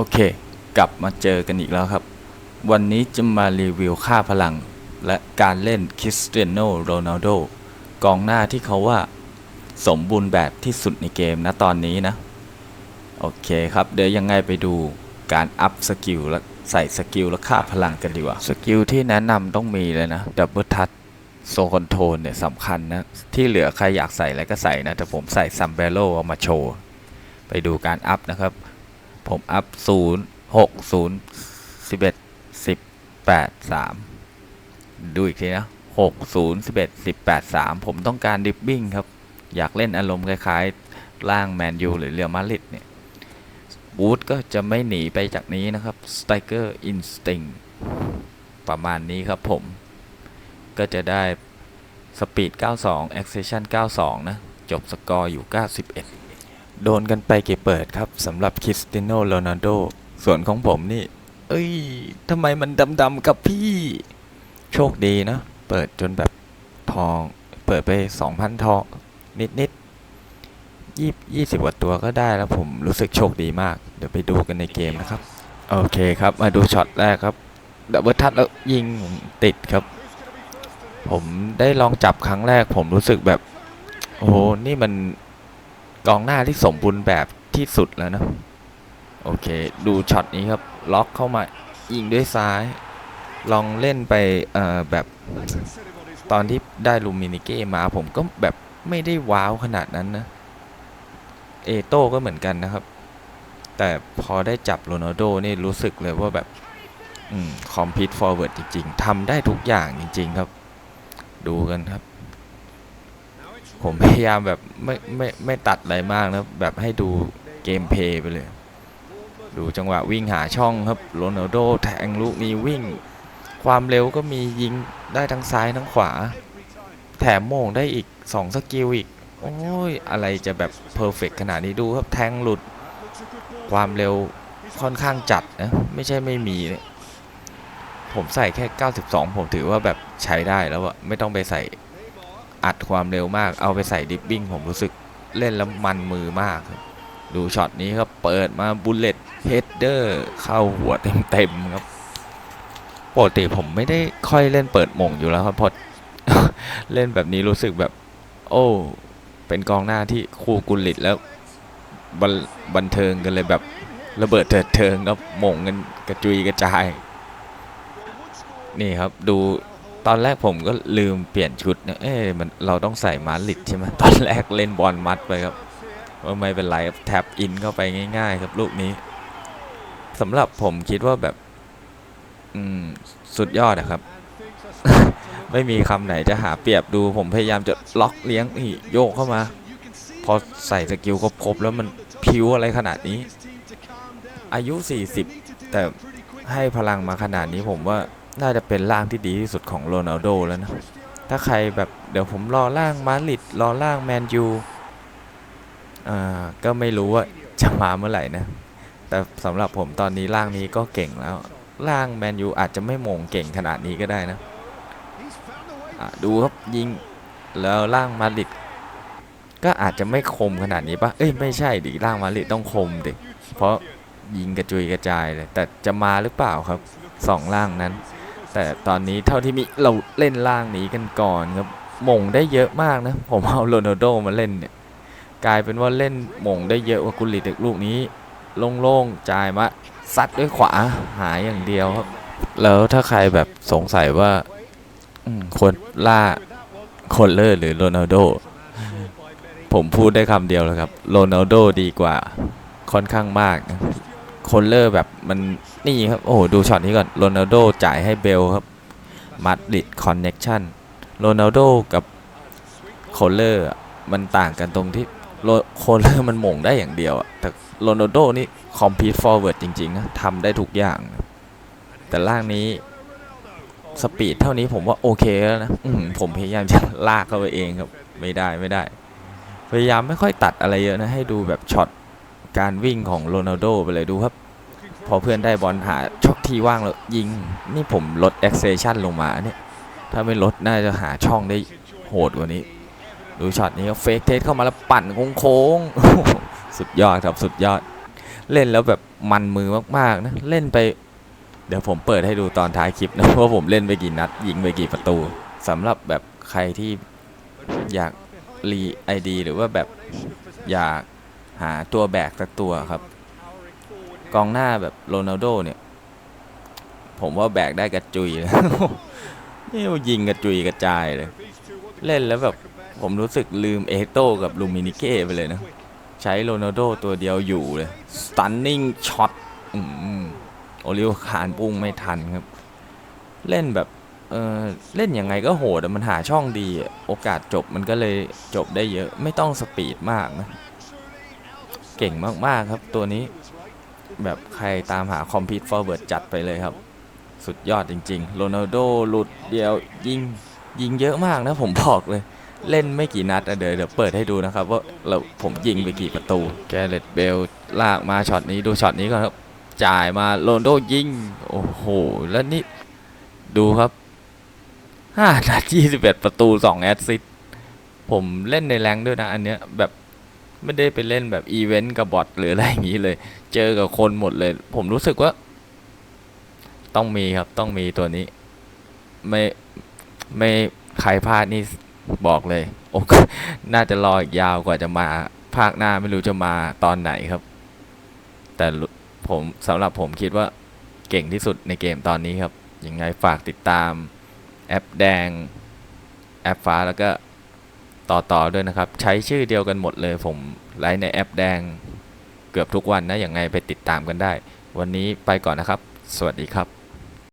โอเค กลับมาเจอกันอีกแล้วครับ วันนี้จะมารีวิวค่าพลัง และการเล่นคริสเตียโนโรนัลโดกองหน้าที่เขาว่า สมบูรณ์แบบที่สุดในเกมนะตอนนี้นะ โอเคครับ เดี๋ยวยังไงไปดูการอัพสกิลและใส่สกิลและค่าพลังกันดีกว่า สกิลที่แนะนำต้องมีเลยนะดับเบิลทัชโซคอนโทรเนี่ยสำคัญนะ ที่เหลือใครอยากใส่อะไรก็ใส่นะ แต่ผมใส่ซัมเบโลเอามาโชว์ ไปดูการอัพนะครับ ผมอัพ0 6 0 11 18 3ดูอีกทีนะ6 0 11 18 3ผมต้องการดิฟบิ้งครับ อยากเล่นอารมณ์คล้ายๆร่างแมนยูหรือเรียมาริดเนี่ยบูธก็จะไม่หนีไปจากนี้นะครับ Striker Instinct ประมาณนี้ครับผม ก็จะได้สปีด 92 Acceleration 92 นะ จบสกอร์อยู่ 91 โดนกันไปกี่เปิดครับสำหรับคริสตียโนโรนัลโด ส่วนของผมนี่ เอ้ยทำไมมันดำๆกับพี่ โชคดีนะ เปิดจนแบบทอง เปิดไป 2,000 ทอง นิดๆยี่ยี่สิบกว่าตัวก็ได้แล้วผมรู้สึกโชคดีมาก เดี๋ยวไปดูกันในเกมนะครับ โอเคครับ มาดูช็อตแรกครับดับเบิลทัชแล้วยิงติดครับ ผมได้ลองจับครั้งแรก ผมรู้สึกแบบ โอ้โหนี่มัน กองหน้าที่สมบูรณ์แบบที่สุดแล้วนะ โอเค ดูช็อตนี้ครับ ล็อกเข้ามายิงด้วยซ้าย ลองเล่นไปแบบตอนที่ได้ลูมินิเก้มาผมก็แบบไม่ได้ว้าวขนาดนั้นนะ เอโต้ก็เหมือนกันนะครับ แต่พอได้จับโรนัลโดนี่รู้สึกเลยว่าแบบอืมคอมพิวต์ฟอร์เวิร์ดจริง ๆทำได้ทุกอย่างจริง ๆ ครับ ดูกันครับ ผมพยายามแบบไม่ไม่ไม่ตัดอะไรมากนะแบบให้ดูเกมเพย์ไปเลย ดูจังหวะวิ่งหาช่องครับโรนัลโดแทงลูกนี้วิ่ง ความเร็วก็มียิงได้ทั้งซ้ายทั้งขวา แถมโมงได้อีก 2 สกิลอีก โอ้ย อะไรจะแบบเพอร์เฟกขนาดนี้ดูครับแทงหลุด ความเร็วค่อนข้างจัดนะ ไม่ใช่ไม่มีผมใส่แค่ 92 ผมถือว่าแบบใช้ได้แล้วอะไม่ต้องไปใส่ อัดความเร็วมากเอาไปใส่ดิฟบิ้งผมรู้สึกเล่นแล้วมันมือมากครับดูช็อตนี้ครับเปิดมาบุลเลตเฮดเดอร์เข้าหัวเต็มๆครับปกติผมไม่ได้ค่อยเล่นเปิดมงอยู่แล้วครับพอเล่นแบบนี้รู้สึกแบบ โอ้เป็นกองหน้าที่คู่กุลิตแล้วบบันเทิงกันเลยแบบระเบิดเถิดเทิงครับมงกันกระจุยกระจาย นี่ครับดู ตอนแรกผมก็ลืมเปลี่ยนชุดนะเอ๊ะมันเราต้องใส่มาลิดใช่ไหมตอนแรกเล่นบอลมัดไปครับว่าไม่เป็นไรครับแท็บอินเข้าไปง่าย ๆ ครับลูกนี้สำหรับผมคิดว่าแบบอืมสุดยอดอะครับ ไม่มีคำไหนจะหาเปรียบดู ผมพยายามจะล็อกเลี้ยงนี่โยกเข้ามา พอใส่สกิลครบๆแล้วมันพิวอะไรขนาดนี้ อายุ 40 แต่ให้พลังมาขนาดนี้ผมว่า น่าจะเป็นร่างที่ดีที่สุดของโรนัลโดแล้วนะ ถ้าใครแบบเดี๋ยวผมรอร่างมาริดรอร่างแมนยูอ่าก็ไม่รู้ว่าจะมาเมื่อไหร่นะ แต่สำหรับผมตอนนี้ร่างนี้ก็เก่งแล้ว ร่างแมนยูอาจจะไม่โมงเก่งขนาดนี้ก็ได้นะะดูครับยิงแล้วร่างมาริดก็อาจจะไม่คมขนาดนี้ปะเอ้ยไม่ใช่ดิร่างมาริดต้องคมดิเพราะยิงกระจุยกระจายเลย แต่จะมาหรือเปล่าครับสองร่างนั้น แต่ตอนนี้เท่าที่มีเราเล่นร่างนี้กันก่อนครับมงได้เยอะมากนะ ผมเอาโรนัลโดมาเล่นเนี่ยกลายเป็นว่าเล่นมงได้เยอะกว่ากุลิตลูกนี้โล่งๆจ่ายมาซัดด้วยขวาหายอย่างเดียวครับ แล้วถ้าใครแบบสงสัยว่าควรล่าคนเลอร์หรือโรนัลโดผมพูดได้คำเดียวเลยครับโรนัลโดดีกว่าค่อนข้างมากนะ คนเลอร์แบบมันนี่ครับ โอ้โห ดูช็อตนี้ก่อนโรนัลโดจ่ายให้เบลครับมาดริดคอนเน็กชันโรนัลโดกับโคลเลอร์มันต่างกันตรงที่โคลเลอร์มันหม่งได้อย่างเดียวอะแต่โรนัลโดนี่คอมพิวต์ฟอร์เวิร์ดจริงๆนะทำได้ทุกอย่าง แต่ล่างนี้สปีดเท่านี้ผมว่าโอเคแล้วนะมผมพยายามจะลากเข้าไปเองครับ ไม่ได้ไม่ได้ พยายามไม่ค่อยตัดอะไรเยอะนะ ให้ดูแบบช็อต การวิ่งของโรนัลโดไปเลยดูครับ พอเพื่อนได้บอลหาช่องที่ว่างแล้วยิง นี่ผมลด acceleration ลงมาเนี่ย ถ้าไม่ลดน่าจะหาช่องได้โหดกว่านี้ ดูช็อตนี้เฟกเทสเข้ามาแล้วปั่นโค้งๆ สุดยอดครับสุดยอด เล่นแล้วแบบมันมือมากๆนะ เล่นไป เดี๋ยวผมเปิดให้ดูตอนท้ายคลิปนะว่าผมเล่นไปกี่นัด ยิงไปกี่ประตูสำหรับแบบใครที่อยากรีไอดีหรือว่าแบบอยาก หาตัวแบกสักตัวครับ กองหน้าแบบโรนัลโดเนี่ย ผมว่าแบกได้กระจุยเลยนี่ยิงกระจุยกระจายเลย เล่นแล้วแบบผมรู้สึกลืมเอโต้กับลูมินิเก้ไปเลยนะ ใช้โรนัลโดตัวเดียวอยู่เลย stunning shot อืมโอลิโอคานปุ้งไม่ทันครับ เล่นแบบเออเล่นยังไงก็โหดมันหาช่องดี โอกาสจบมันก็เลยจบได้เยอะ ไม่ต้องสปีดมากนะ เก่งมากๆครับตัวนี้ แบบใครตามหาคอมพิวต์ฟอร์เวิร์ดจัดไปเลยครับ สุดยอดจริงๆโรนัลโดหลุดเดียวยิงยิงเยอะมากนะผมบอกเลย เล่นไม่กี่นัดอะเดี๋ยวเดี๋ยวเปิดให้ดูนะครับ ว่าเราผมยิงไปกี่ประตู แกเรตเบลลากมาช็อตนี้ดูช็อตนี้ก่อนครับ จ่ายมาโรนโดยิง โอ้โห แล้วนี่ ดูครับห้านัดยี่สิบเอ็ดประตูสองแอสซิสต์ผมเล่นในแรงด้วยนะ อันเนี้ยแบบ ไม่ได้ไปเล่นแบบอีเวนต์กับบอทหรืออะไรอย่างนี้เลย เจอกับคนหมดเลย ผมรู้สึกว่า ต้องมีครับต้องมีตัวนี้ ไม่ไม่ใครพลาดนี่บอกเลย โอ้น่าจะรออีกยาวกว่าจะมาภาคหน้าไม่รู้จะมาตอนไหนครับ แต่ผมสำหรับผมคิดว่าเก่งที่สุดในเกมตอนนี้ครับ ยังไงฝากติดตามแอปแดง แอปฟ้าแล้วก็ ต่อต่อด้วยนะครับ ใช้ชื่อเดียวกันหมดเลยผมไลฟ์ในแอปแดงเกือบทุกวันนะอย่างไงไปติดตามกันได้ วันนี้ไปก่อนนะครับ สวัสดีครับ